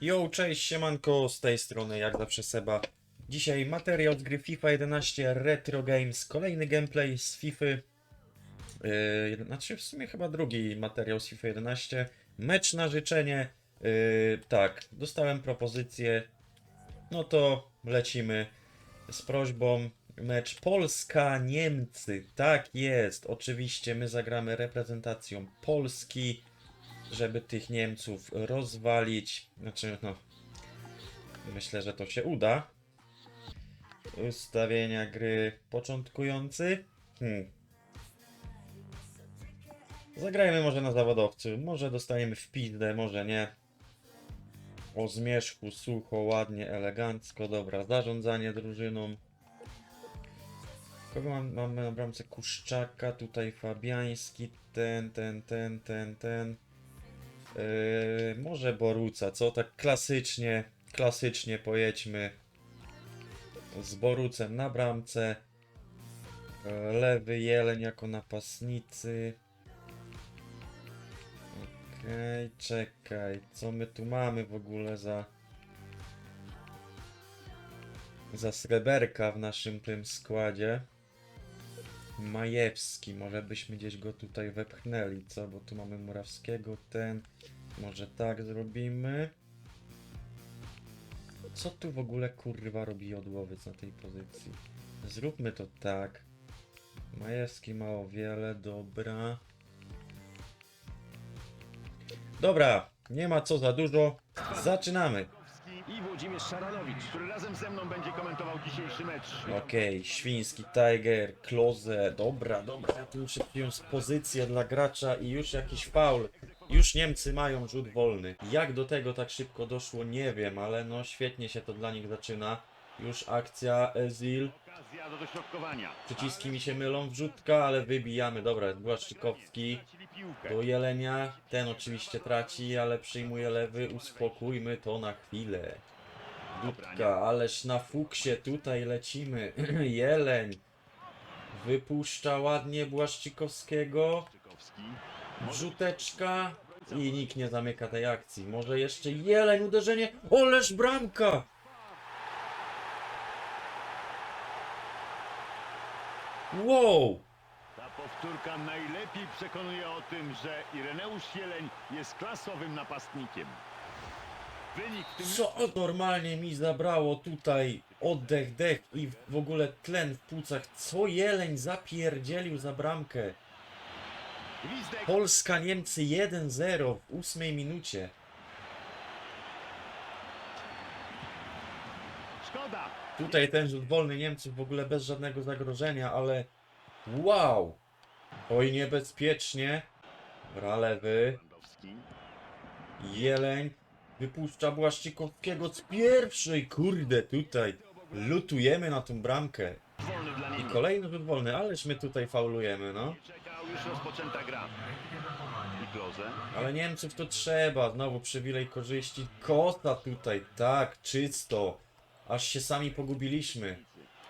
Yo, cześć, siemanko, z tej strony jak zawsze Seba. Dzisiaj materiał z gry FIFA 11 Retro Games, kolejny gameplay z FIFA. Yy, znaczy w sumie chyba drugi materiał z FIFA 11. Mecz na życzenie. Yy, tak, dostałem propozycję. No to lecimy z prośbą. Mecz Polska-Niemcy. Tak jest, oczywiście my zagramy reprezentacją Polski żeby tych Niemców rozwalić. Znaczy, no. Myślę, że to się uda. Ustawienia gry początkujący. Hmm. Zagrajmy może na zawodowcy. Może dostaniemy w może nie. O zmierzchu, sucho, ładnie, elegancko. Dobra, zarządzanie drużyną. Kogo mam, mamy na bramce? Kuszczaka, tutaj Fabiański, ten, ten, ten, ten, ten. Yy, może Boruca, co? Tak klasycznie, klasycznie pojedźmy z Borucem na bramce. Yy, Lewy Jeleń jako napastnicy. Okej, czekaj, co my tu mamy w ogóle za za sreberka w naszym tym składzie? Majewski, może byśmy gdzieś go tutaj wepchnęli, co? Bo tu mamy Murawskiego, ten. Może tak zrobimy. Co tu w ogóle kurwa robi Jodłowiec na tej pozycji? Zróbmy to tak. Majewski ma o wiele, dobra. Dobra, nie ma co za dużo. Zaczynamy. Włodzimierz Szaranowicz, który razem ze mną będzie komentował dzisiejszy mecz. Okej, Świński, Tiger, Kloze, dobra, dobra, ja tu muszę przyjąć pozycję dla gracza i już jakiś faul. Już Niemcy mają rzut wolny. Jak do tego tak szybko doszło, nie wiem, ale no świetnie się to dla nich zaczyna. Już akcja Ezil. Okazja do dośrodkowania. Przyciski mi się mylą, wrzutka, ale wybijamy. Dobra, Błaszczykowski piłkę. do Jelenia. Ten oczywiście traci, ale przyjmuje lewy. Uspokójmy to na chwilę. Dudka, ależ na fuksie tutaj lecimy. Jeleń wypuszcza ładnie Błaszczykowskiego. Czykowski. Wrzuteczka i nikt nie zamyka tej akcji. Może jeszcze Jeleń uderzenie. Oleż bramka! Wow! Ta powtórka najlepiej przekonuje o tym, że Ireneusz Jeleń jest klasowym napastnikiem. Co normalnie mi zabrało tutaj oddech, dech i w ogóle tlen w płucach. Co Jeleń zapierdzielił za bramkę? Polska Niemcy 1-0 w ósmej minucie. szkoda. Tutaj ten rzut wolny Niemców w ogóle bez żadnego zagrożenia, ale wow! Oj niebezpiecznie. Bra lewy. Jeleń wypuszcza Błaszczykowskiego z pierwszej. Kurde, tutaj lutujemy na tą bramkę. I kolejny rzut wolny, ależ my tutaj faulujemy, no. Ale Niemców to trzeba, znowu przywilej korzyści. Kota tutaj, tak, czysto. Aż się sami pogubiliśmy.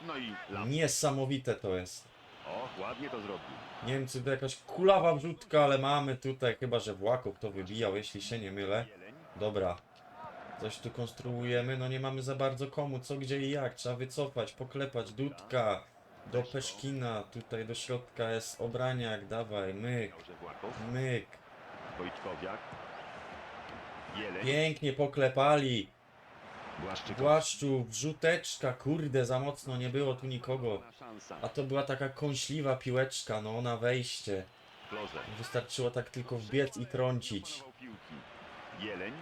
No i. Niesamowite to jest. O, ładnie to zrobił. Niemcy to jakaś kulawa wrzutka, ale mamy tutaj, chyba że Właków to wybijał, jeśli się nie mylę. Dobra. Coś tu konstruujemy, no nie mamy za bardzo komu, co, gdzie i jak. Trzeba wycofać, poklepać, Dudka. Do Peszkina, tutaj do środka jest Obraniak, dawaj, myk, myk. Pięknie poklepali. Błaszczu, wrzuteczka, kurde, za mocno nie było tu nikogo. A to była taka kąśliwa piłeczka, no na wejście. Wystarczyło tak tylko wbiec i trącić. Jeleń.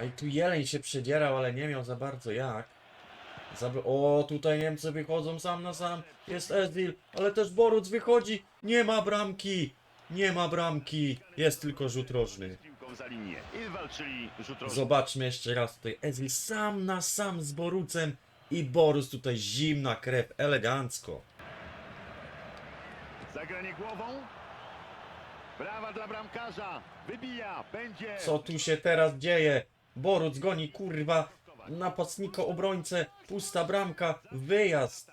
A i tu jeleń się przedzierał, ale nie miał za bardzo jak. O, tutaj Niemcy wychodzą sam na sam. Jest Ezil, ale też Boruc wychodzi. Nie ma bramki. Nie ma bramki. Jest tylko rożny. Rzut rożny. Zobaczmy jeszcze raz tutaj. Ezil sam na sam z Borucem. I Borus tutaj zimna krew, elegancko. Zagranie głową. Brawa dla bramkarza. Wybija. Będzie. Co tu się teraz dzieje? Boruc goni, kurwa, napastnika obrońcę, pusta bramka, wyjazd.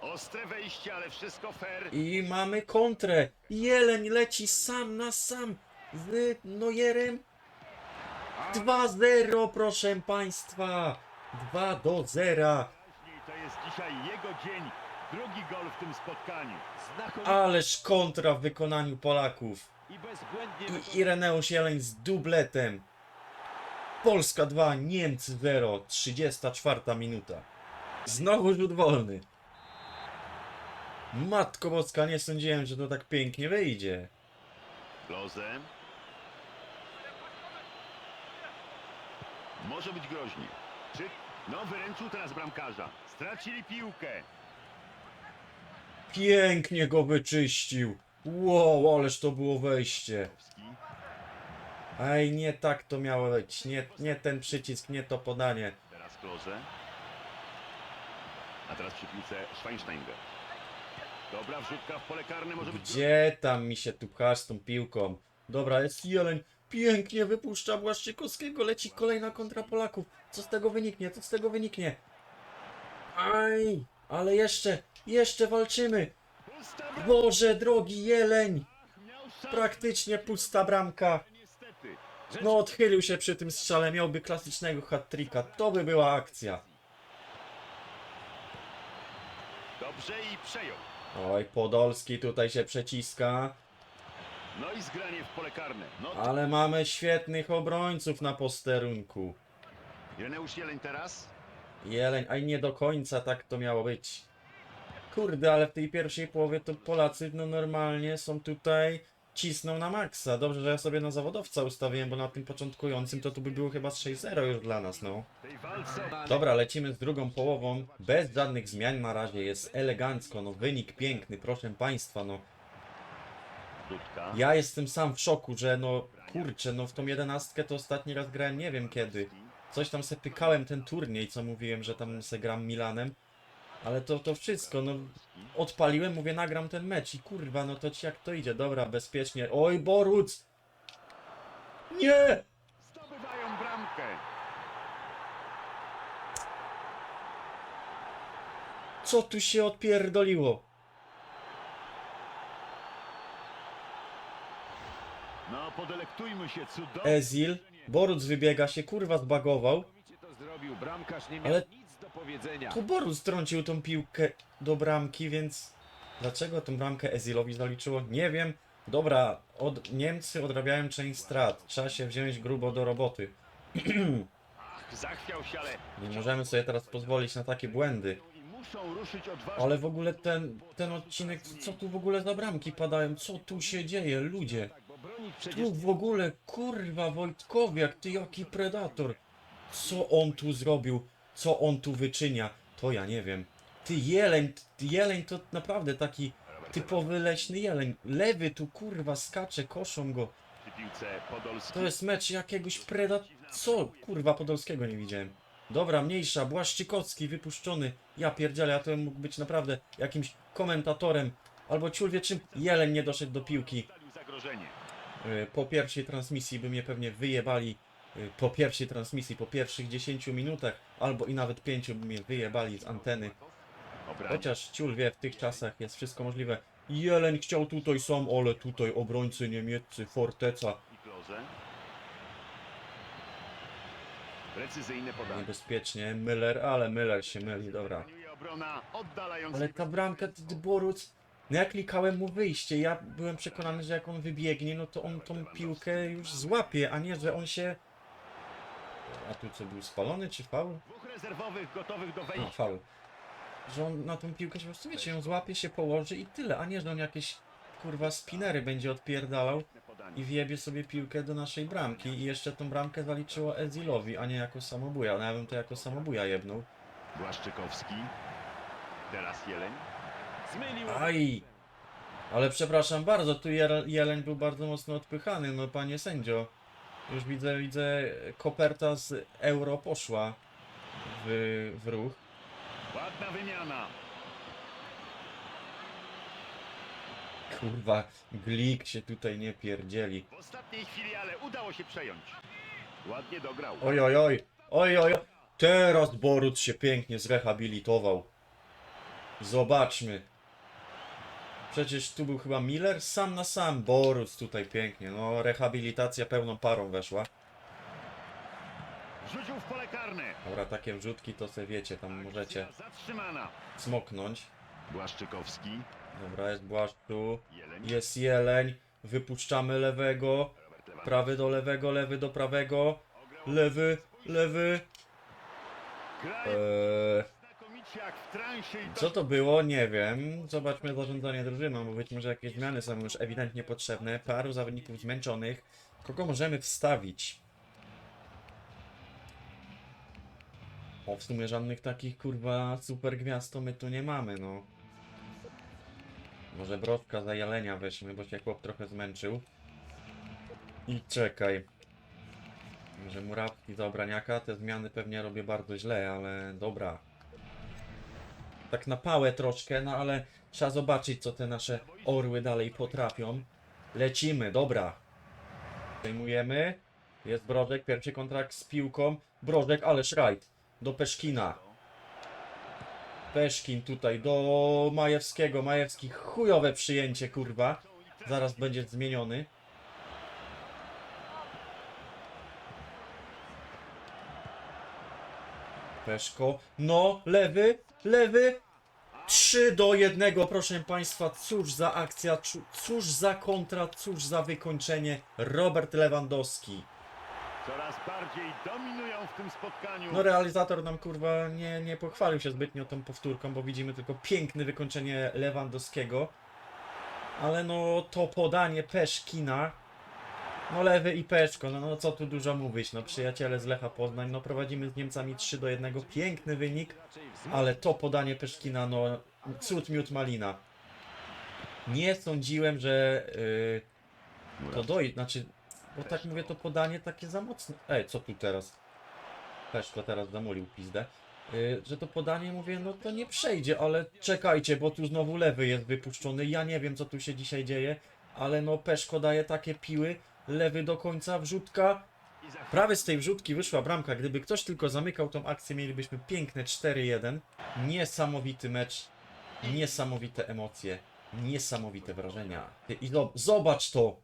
Ostre wejście, ale wszystko fair. I mamy kontrę. Jeleń leci sam na sam z Nojerem. 2-0, proszę państwa! 2 do 0. To jest dzisiaj jego dzień. Drugi gol w tym spotkaniu. Ależ kontra w wykonaniu Polaków. i bezbłędnie I wykonany. Ireneusz Jeleń z dubletem. Polska 2, Niemcy 0, 34 minuta. Znowu rzut wolny. Matko Boska, nie sądziłem, że to tak pięknie wyjdzie. Klose. Może być groźnie. Czy... No, wyręczył teraz bramkarza. Stracili piłkę. Pięknie go wyczyścił. Wow, ależ to było wejście. Ej, nie tak to miało być. Nie, nie ten przycisk, nie to podanie. Teraz Klose. A teraz przy piłce Schweinsteiger. Dobra wrzutka w pole karne może być Gdzie tam mi się tu pchasz z tą piłką? Dobra, jest Jeleń. Pięknie wypuszcza Błaszczykowskiego. Leci kolejna kontra Polaków. Co z tego wyniknie? Co z tego wyniknie? Aj, ale jeszcze, jeszcze walczymy. Boże drogi Jeleń. Praktycznie pusta bramka. No odchylił się przy tym strzale. Miałby klasycznego hat-tricka. To by była akcja. Dobrze i przejął. Oj, Podolski tutaj się przeciska. No i zgranie w pole karne. No, Ale mamy świetnych obrońców na posterunku. Ireneusz Jeleń teraz. Jeleń, aj nie do końca tak to miało być. Kurde, ale w tej pierwszej połowie to Polacy no normalnie są tutaj, cisną na maksa. Dobrze, że ja sobie na zawodowca ustawiłem, bo na tym początkującym to tu by było chyba z 6-0 już dla nas, no. Dobra, lecimy z drugą połową, bez żadnych zmian na razie, jest elegancko, no wynik piękny, proszę Państwa, no. Ja jestem sam w szoku, że no, kurczę, no w tą jedenastkę to ostatni raz grałem nie wiem kiedy. Coś tam se pykałem ten turniej, co mówiłem, że tam se gram Milanem. Ale to, to wszystko, no odpaliłem, mówię nagram ten mecz i kurwa, no to ci jak to idzie, dobra, bezpiecznie. Oj, Boruc! Nie! Zdobywają bramkę. Co tu się odpierdoliło? No, podelektujmy się cudownie. Ezil, Boruc wybiega się, kurwa zbagował. To Ale- nic do powiedzenia. Tu Boruc strącił tą piłkę do bramki, więc dlaczego tą bramkę Ezilowi zaliczyło? Nie wiem. Dobra, od... Niemcy odrabiają część strat. Trzeba się wziąć grubo do roboty. Nie możemy sobie teraz pozwolić na takie błędy. Ale w ogóle ten, ten odcinek, co tu w ogóle za bramki padają? Co tu się dzieje, ludzie? Tu w ogóle, kurwa, Wojtkowiak, ty jaki predator. Co on tu zrobił? Co on tu wyczynia? To ja nie wiem. Ty jeleń, ty jeleń to naprawdę taki typowy leśny jeleń. Lewy tu, kurwa, skacze, koszą go. To jest mecz jakiegoś predat... Co? Kurwa, Podolskiego nie widziałem. Dobra, mniejsza, Błaszczykowski wypuszczony. Ja pierdzielę, ja to mógł być naprawdę jakimś komentatorem. Albo ciul wie czym. Jeleń nie doszedł do piłki. Zagrożenie. Y, Po pierwszej transmisji by mnie pewnie wyjebali. y, Po pierwszej transmisji, po pierwszych 10 minutach, albo i nawet 5 by mnie wyjebali z anteny. Chociaż ciul wie, w tych czasach jest wszystko możliwe. Jeleń chciał tutaj sam, ale tutaj obrońcy niemieccy, forteca. Precyzyjne podanie. Niebezpiecznie, Müller, ale Müller się myli, dobra. Ale ta bramka, ty, ty Boruc, no ja klikałem mu wyjście, ja byłem przekonany, że jak on wybiegnie, no to on tą piłkę już złapie, a nie, że on się... A tu co, był spalony czy faul? Dwóch rezerwowych gotowych do wejścia. faul. Że on na tą piłkę się po prostu, wiecie, ją złapie, się położy i tyle, a nie, że on jakieś, kurwa, spinery będzie odpierdalał i wjebie sobie piłkę do naszej bramki i jeszcze tą bramkę zaliczyło Ezilowi, a nie jako samobuja. No ja bym to jako samobuja jebnął. Błaszczykowski. Teraz Jeleń. Zmylił. Aj! Ale przepraszam bardzo, tu Jel- Jeleń był bardzo mocno odpychany, no panie sędzio. Już widzę, widzę, koperta z euro poszła w, w ruch. Ładna wymiana. Kurwa, Glik się tutaj nie pierdzieli. W ostatniej chwili, ale udało się przejąć. Ładnie dograł. Oj, oj, oj, oj, oj. Teraz Boruc się pięknie zrehabilitował. Zobaczmy. Przecież tu był chyba Miller sam na sam. Boruc tutaj pięknie. No, rehabilitacja pełną parą weszła. wrzucił w pole karne. Dobra, takie wrzutki to sobie wiecie, tam możecie Zatrzymana. smoknąć. Błaszczykowski. Dobra, jest Błaszczu, Jeleń. jest Jeleń, wypuszczamy lewego, Robert Lewandowski. prawy do lewego, lewy do prawego, lewy, lewy. Eee, co to było? Nie wiem. Zobaczmy zarządzanie drużyną, bo być może jakieś zmiany są już ewidentnie potrzebne. Paru zawodników zmęczonych. Kogo możemy wstawić? O, w sumie żadnych takich kurwa super gwiazd to my tu nie mamy, no. Może Brodka za Jelenia weźmy, bo się chłop trochę zmęczył. I czekaj. Może Murawski za Obraniaka, te zmiany pewnie robię bardzo źle, ale dobra. Tak na pałę troszkę, no ale trzeba zobaczyć, co te nasze orły dalej potrafią. Lecimy, dobra. Zajmujemy. Jest Brodek, pierwszy kontrakt z piłką. Brodek, ale rajd. Do Peszkina. Peszkin tutaj do Majewskiego. Majewski chujowe przyjęcie, kurwa. Zaraz będzie zmieniony. Peszko. No, lewy, lewy. 3 do 1, proszę Państwa. Cóż za akcja, cóż za kontra, cóż za wykończenie. Robert Lewandowski. coraz bardziej dominują w tym spotkaniu. No realizator nam kurwa nie, nie pochwalił się zbytnio tą powtórką, bo widzimy tylko piękne wykończenie Lewandowskiego. Ale no to podanie Peszkina. No lewy i Peszko, no, no co tu dużo mówić, no przyjaciele z Lecha Poznań, no prowadzimy z Niemcami 3 do 1, piękny wynik, ale to podanie Peszkina, no cud miód malina. Nie sądziłem, że yy, to dojdzie, znaczy, bo tak mówię, to podanie takie za mocne. Ej, co tu teraz? Peszko teraz zamulił pizdę. Yy, że to podanie, mówię, no to nie przejdzie, ale czekajcie, bo tu znowu lewy jest wypuszczony. Ja nie wiem, co tu się dzisiaj dzieje, ale no Peszko daje takie piły. Lewy do końca, wrzutka. Prawie z tej wrzutki wyszła bramka. Gdyby ktoś tylko zamykał tą akcję, mielibyśmy piękne 4-1. Niesamowity mecz. Niesamowite emocje. Niesamowite wrażenia. I zob- zobacz to!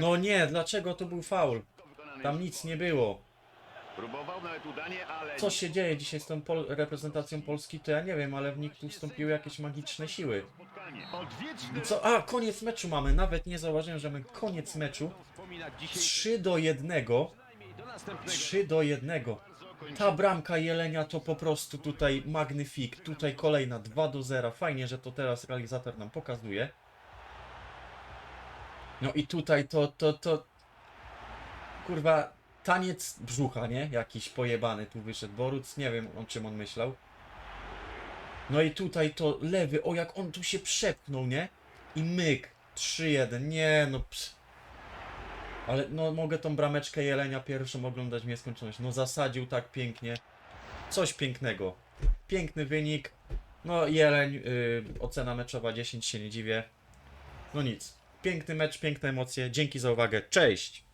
No nie, dlaczego to był faul? Tam nic nie było. Próbował nawet udanie, ale... Co się dzieje dzisiaj z tą pol reprezentacją Polski, to ja nie wiem, ale w nich tu wstąpiły jakieś magiczne siły. Odwieczny Co? A, koniec meczu mamy. Nawet nie zauważyłem, że mamy koniec meczu. wspominać dzisiaj 3 do 1. przynajmniej do następnego. 3 do 1. Ta bramka Jelenia to po prostu tutaj magnifik. Tutaj kolejna 2 do 0. Fajnie, że to teraz realizator nam pokazuje. No i tutaj to, to, to... Kurwa, taniec brzucha, nie? Jakiś pojebany tu wyszedł. Boruc, nie wiem o czym on myślał. No i tutaj to lewy, o jak on tu się przepchnął, nie? I myk. 3-1. Nie no, ps. Ale no mogę tą brameczkę Jelenia pierwszą oglądać w nieskończoność. No zasadził tak pięknie. Coś pięknego. Piękny wynik. No Jeleń, y, ocena meczowa 10 się nie dziwię. No nic. Piękny mecz, piękne emocje. Dzięki za uwagę. Cześć!